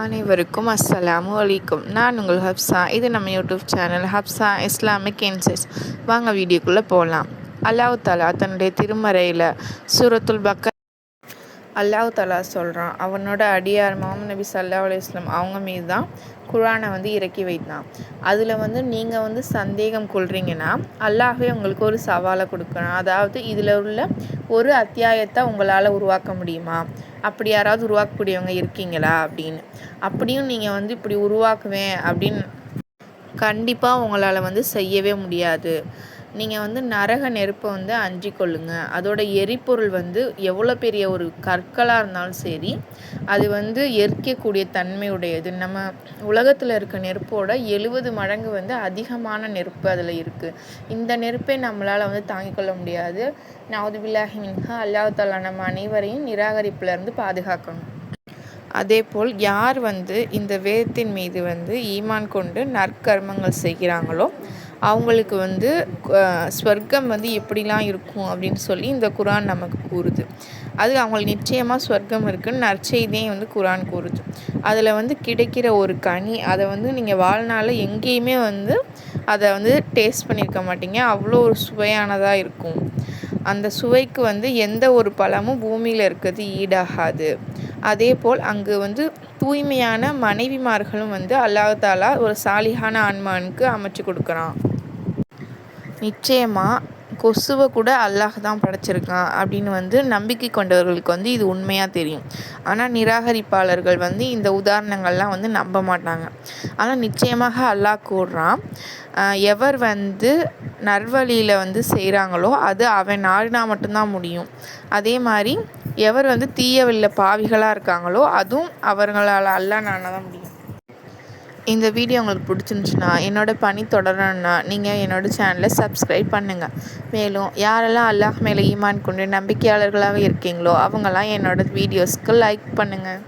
அனைவருக்கும் அஸ்ஸலாமு அலைக்கும். நான் உங்கள் ஹப்சா. இது நம்ம YouTube channel Hafsa Islamic insights. வாங்க வீடியோக்குள்ளே போகலாம் அல்லாஹ் தாலா தன்னுடைய திருமறையில் சூரத்துல் பக்க அல்லாஹ் தாலா சொல்கிறான் அவனோட அடியார் மாமன் நபி சல்லா அலுவலாம் அவங்க மீது தான் குரானை வந்து இறக்கி வைத்தான். அதில் வந்து நீங்கள் வந்து சந்தேகம் கொள்கிறீங்கன்னா அல்லாஹே உங்களுக்கு ஒரு சவாலை கொடுக்கணும். அதாவது இதில் உள்ள ஒரு அத்தியாயத்தை உங்களால் உருவாக்க முடியுமா? அப்படி யாராவது உருவாக்கக்கூடியவங்க இருக்கீங்களா அப்படின்னு. அப்படியும் நீங்கள் வந்து இப்படி உருவாக்குவேன் அப்படின்னு கண்டிப்பாக உங்களால் வந்து செய்யவே முடியாது. நீங்கள் வந்து நரக நெருப்பை வந்து அஞ்சி கொள்ளுங்க. அதோட எரிபொருள் வந்து எவ்வளோ பெரிய ஒரு கற்களாக இருந்தாலும் சரி அது வந்து எரிக்கக்கூடிய தன்மையுடையது. நம்ம உலகத்தில் இருக்க நெருப்போட எழுபது மடங்கு வந்து அதிகமான நெருப்பு அதில் இருக்குது இந்த நெருப்பை நம்மளால் வந்து தாங்கிக் கொள்ள முடியாது. நவதுபில்லாஹி மின்ஹா அல்லாஹ் நம்ம அனைவரையும் நிராகரிப்புலேருந்து பாதுகாக்கணும். அதேபோல் யார் வந்து இந்த வேதத்தின் மீது வந்து ஈமான் கொண்டு நற்கர்மங்கள் செய்கிறாங்களோ அவங்களுக்கு வந்து ஸ்வர்க்கம் வந்து எப்படிலாம் இருக்கும் அப்படின்னு சொல்லி இந்த குரான் நமக்கு கூறுது. அது அவங்களுக்கு நிச்சயமாக ஸ்வர்க்கம் இருக்குன்னு நற்செய்தியும் வந்து குரான் கூறுது. அதில் வந்து கிடைக்கிற ஒரு கனி அதை வந்து நீங்கள் வாழ்நாளில் எங்கேயுமே வந்து அதை வந்து டேஸ்ட் பண்ணியிருக்க மாட்டீங்க. அவ்வளோ ஒரு சுவையானதாக இருக்கும். அந்த சுவைக்கு வந்து எந்த ஒரு பழமும் பூமியில் இருக்கிறது ஈடாகாது. அதே போல் அங்கு வந்து தூய்மையான மனைவிமார்களும் வந்து அல்லாஹாலா ஒரு சாலிகான ஆன்மானுக்கு அமைச்சு கொடுக்குறான். நிச்சயமாக கொசுவை கூட அல்லாஹ் தான் படைச்சிருக்கான் அப்படின்னு வந்து நம்பிக்கை கொண்டவர்களுக்கு வந்து இது உண்மையாக தெரியும். ஆனால் நிராகரிப்பாளர்கள் வந்து இந்த உதாரணங்கள்லாம் வந்து நம்ப மாட்டாங்க. ஆனால் நிச்சயமாக அல்லாஹ் கூடுறான் எவர் வந்து நற்வழியில் வந்து செய்கிறாங்களோ அது அவன் நாடினா மட்டும்தான் முடியும். அதே மாதிரி எவர் வந்து தீய வழியில் பாவிகளாக இருக்காங்களோ அதுவும் அவர்களால் அல்லா நானா தான் முடியும். இந்த வீடியோ உங்களுக்கு பிடிச்சிருந்துச்சுன்னா என்னோடய பணி தொடரணும்னா நீங்கள் என்னோடய சேனலை சப்ஸ்கிரைப் பண்ணுங்கள் மேலும் யாரெல்லாம் அல்லாஹ் மேலே ஈமான் கொண்டு நம்பிக்கையாளர்களாக இருக்கீங்களோ அவங்கெல்லாம் என்னோடய வீடியோஸ்க்கு லைக் பண்ணுங்கள்